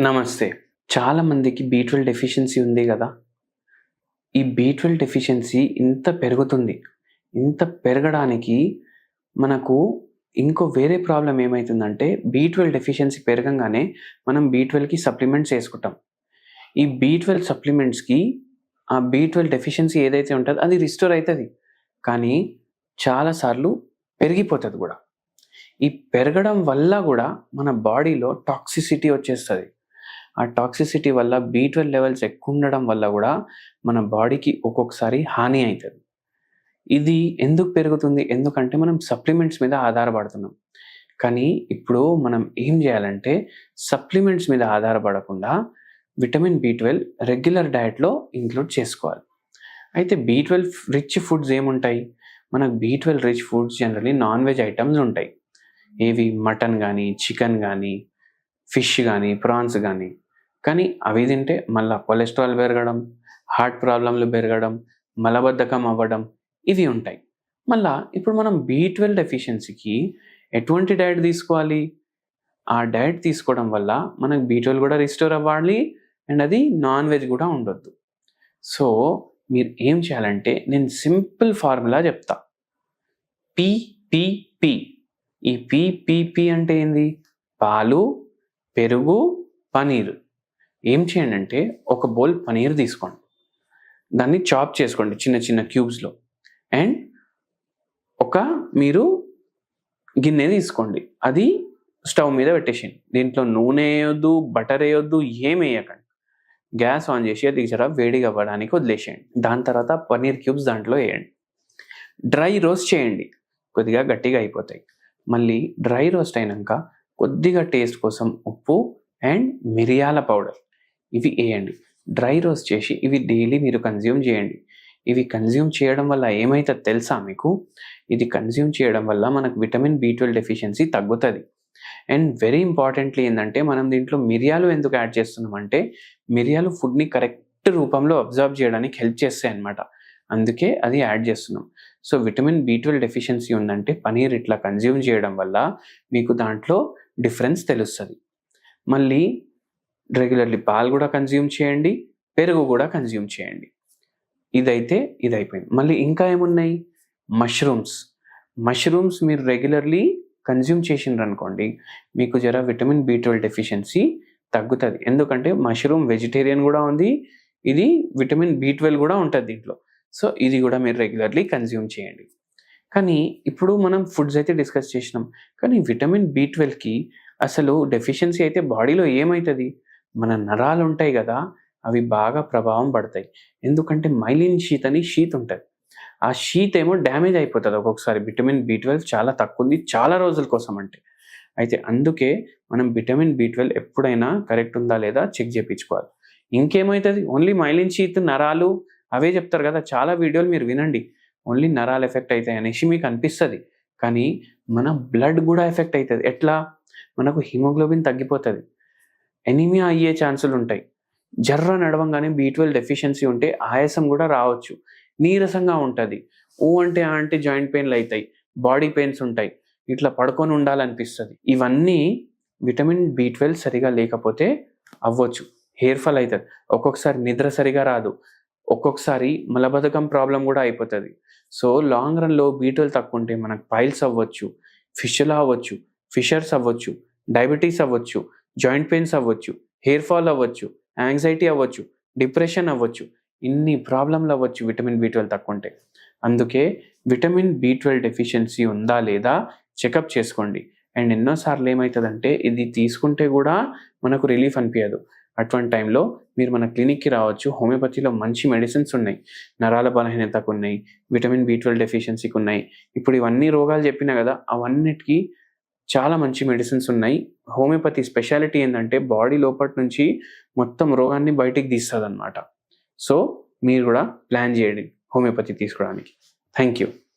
నమస్తే. చాలా మందికి బీ ట్వెల్వ్ డెఫిషియన్సీ ఉంది కదా. ఈ బీ ట్వెల్వ్ డెఫిషియన్సీ ఇంత పెరుగుతుంది. ఇంత పెరగడానికి మనకు ఇంకో వేరే ప్రాబ్లం ఏమవుతుందంటే బీ ట్వెల్వ్ డెఫిషియన్సీ పెరగంగానే మనం బీ ట్వెల్వ్కి సప్లిమెంట్స్ వేసుకుంటాం. ఈ బీ ట్వెల్వ్ సప్లిమెంట్స్కి ఆ బీ ట్వెల్వ్ డెఫిషియన్సీ ఏదైతే ఉంటుందో అది రిస్టోర్ అవుతుంది కానీ చాలాసార్లు పెరిగిపోతుంది కూడా. ఈ పెరగడం వల్ల కూడా మన బాడీలో టాక్సిసిటీ వచ్చేస్తుంది. ఆ టాక్సిసిటీ వల్ల బీ ట్వెల్వ్ లెవెల్స్ ఎక్కువ ఉండడం వల్ల కూడా మన బాడీకి ఒక్కొక్కసారి హాని అవుతుంది ఇది ఎందుకు పెరుగుతుంది? ఎందుకంటే మనం సప్లిమెంట్స్ మీద ఆధారపడుతున్నాం. కానీ ఇప్పుడు మనం ఏం చేయాలంటే సప్లిమెంట్స్ మీద ఆధారపడకుండా విటమిన్ బి ట్వెల్వ్ రెగ్యులర్ డయట్లో ఇంక్లూడ్ చేసుకోవాలి. అయితే బీ ట్వెల్వ్ రిచ్ ఫుడ్స్ ఏముంటాయి? మనకు B twelve rich foods generally non veg items ఉంటాయి. ఏవి? మటన్ కానీ చికెన్ కానీ ఫిష్ కానీ ప్రాన్స్ కానీ కానీ అవి తింటే మళ్ళీ కొలెస్ట్రాల్ పెరగడం హార్ట్ ప్రాబ్లంలు పెరగడం మలబద్ధకం అవ్వడం ఇవి ఉంటాయి. మళ్ళా ఇప్పుడు మనం బీ ట్వెల్వ్ డెఫిషియన్సీకి ఎటువంటి డైట్ తీసుకోవాలి? ఆ డయట్ తీసుకోవడం వల్ల మనకు బీ ట్వెల్వ్ కూడా రిస్టోర్ అవ్వాలి అండ్ అది నాన్ వెజ్ కూడా ఉండొద్దు. సో మీరు ఏం చేయాలంటే నేను సింపుల్ ఫార్ములా చెప్తా. పిపిపి ఈ పిపిపి అంటే ఏంది? పాలు పెరుగు పనీరు. ఏం చేయండి అంటే ఒక బౌల్ పనీర్ తీసుకోండి. దాన్ని చాప్ చేసుకోండి చిన్న చిన్న క్యూబ్స్లో అండ్ ఒక మీరు గిన్నె తీసుకోండి. అది స్టవ్ మీద పెట్టేసేయండి. దీంట్లో నూనె వేయొద్దు బటర్ వేయొద్దు ఏం వేయకండి. గ్యాస్ ఆన్ చేసి అది జర వేడిగా అవ్వడానికి వదిలేసేయండి. దాని తర్వాత పనీర్ క్యూబ్స్ దాంట్లో వేయండి. డ్రై రోస్ట్ చేయండి. కొద్దిగా గట్టిగా అయిపోతాయి. మళ్ళీ డ్రై రోస్ట్ అయినాక కొద్దిగా టేస్ట్ కోసం ఉప్పు అండ్ మిరియాల పౌడర్. ఇవి వేయండి. డ్రై రోస్ట్ చేసి ఇవి డైలీ మీరు కన్జ్యూమ్ చేయండి. ఇవి కన్జ్యూమ్ చేయడం వల్ల ఏమైతే తెలుసా మీకు? ఇది కన్జ్యూమ్ చేయడం వల్ల మనకు విటమిన్ బి ట్వెల్వ్ డెఫిషియన్సీ తగ్గుతుంది. అండ్ వెరీ ఇంపార్టెంట్లీ ఏంటంటే మనం దీంట్లో మిరియాలు ఎందుకు యాడ్ చేస్తున్నాం అంటే మిరియాలు ఫుడ్ని కరెక్ట్ రూపంలో అబ్జర్వ్ చేయడానికి హెల్ప్ చేస్తాయి అన్నమాట. అందుకే అది యాడ్ చేస్తున్నాం. So vitamin B twelve deficiency ఉందంటే పనీర్ ఇట్లా కన్జ్యూమ్ చేయడం వల్ల మీకు దాంట్లో డిఫరెన్స్ తెలుస్తుంది. మళ్ళీ రెగ్యులర్లీ పాలు కూడా కన్జ్యూమ్ చేయండి పెరుగు కూడా కన్జ్యూమ్ చేయండి. ఇదైతే ఇది అయిపోయింది మళ్ళీ ఇంకా ఏమున్నాయి? మష్రూమ్స్ మష్రూమ్స్ మీరు రెగ్యులర్లీ కన్జ్యూమ్ చేసిండ్రు అనుకోండి మీకు జర విటమిన్ బి ట్వెల్వ్ డెఫిషియన్సీ తగ్గుతుంది. ఎందుకంటే మష్రూమ్ వెజిటేరియన్ కూడా ఉంది ఇది విటమిన్ బి ట్వెల్వ్ కూడా ఉంటుంది దీంట్లో. సో ఇది కూడా మీరు రెగ్యులర్లీ కన్జ్యూమ్ చేయండి. కానీ ఇప్పుడు మనం ఫుడ్స్ అయితే డిస్కస్ చేసినాం. కానీ విటమిన్ బి ట్వెల్వ్కి అసలు డెఫిషియన్సీ అయితే బాడీలో ఏమవుతుంది మన నరాలు ఉంటాయి కదా అవి బాగా ప్రభావం పడతాయి. ఎందుకంటే మైలిన్ షీత్ అని షీత్ ఉంటుంది. ఆ షీత్ ఏమో డ్యామేజ్ అయిపోతుంది. ఒక్కొక్కసారి విటమిన్ బి ట్వెల్వ్ చాలా తక్కువ ఉంది చాలా రోజుల కోసం అంటే. అయితే అందుకే మనం విటమిన్ బి ట్వెల్వ్ ఎప్పుడైనా కరెక్ట్ ఉందా లేదా చెక్ చేయించుకోవాలి ఇంకేమవుతుంది ఓన్లీ మైలిన్ షీత్ నరాలు అవే చెప్తారు కదా చాలా వీడియోలు మీరు వినండి. ఓన్లీ నరాలు ఎఫెక్ట్ అవుతాయి అనేసి మీకు అనిపిస్తుంది. కానీ మన బ్లడ్ కూడా ఎఫెక్ట్ అవుతుంది. ఎట్లా? మనకు హిమోగ్లోబిన్ తగ్గిపోతుంది. ఎనిమియా అయ్యే ఛాన్సులు ఉంటాయి. జర్ర నడవంగానే బీ ట్వెల్వ్ డెఫిషియన్సీ ఉంటే ఆయాసం కూడా రావచ్చు. నీరసంగా ఉంటుంది. ఊ అంటే ఆ అంటే జాయింట్ పెయిన్లు అవుతాయి బాడీ పెయిన్స్ ఉంటాయి. ఇట్లా పడుకొని ఉండాలనిపిస్తుంది. ఇవన్నీ విటమిన్ బి ట్వెల్వ్ సరిగా లేకపోతే అవ్వచ్చు. హెయిర్ ఫాల్ అవుతుంది ఒక్కొక్కసారి నిద్ర సరిగా రాదు. ఒక్కొక్కసారి మలబద్ధకం ప్రాబ్లం కూడా అయిపోతుంది. సో లాంగ్ రన్లో బీ ట్వెల్వ్ తక్కువ ఉంటే మనకు పైల్స్ అవ్వచ్చు ఫిషలా అవ్వచ్చు ఫిషర్స్ అవ్వచ్చు డయాబెటీస్ అవ్వచ్చు జాయింట్ పెయిన్స్ అవ్వచ్చు హెయిర్ ఫాల్ అవ్వచ్చు యాంగ్జైటీ అవ్వచ్చు డిప్రెషన్ అవ్వచ్చు ఇన్ని ప్రాబ్లంలు అవ్వచ్చు విటమిన్ బి ట్వెల్వ్ తక్కువ ఉంటే అందుకే విటమిన్ బి ట్వెల్వ్ డెఫిషియన్సీ ఉందా లేదా చెకప్ చేసుకోండి. అండ్ ఎన్నోసార్లు ఏమవుతుందంటే ఇది తీసుకుంటే కూడా మనకు రిలీఫ్ అనిపించదు అటువంటి టైంలో మీరు మన క్లినిక్కి రావచ్చు. హోమియోపతిలో మంచి మెడిసిన్స్ ఉన్నాయి. నరాల బలహీనతకు ఉన్నాయి విటమిన్ బి ట్వెల్వ్ డెఫిషియన్సీకి ఉన్నాయి. ఇప్పుడు ఇవన్నీ రోగాలు చెప్పినా కదా అవన్నిటికీ చాలా మంచి మెడిసిన్స్ ఉన్నాయి. హోమియోపతి స్పెషాలిటీ ఏంటంటే బాడీ లోపటి నుంచి మొత్తం రోగాన్ని బయటికి తీస్తుంది అనమాట సో మీరు కూడా ప్లాన్ చేయండి హోమియోపతి తీసుకోవడానికి. Thank you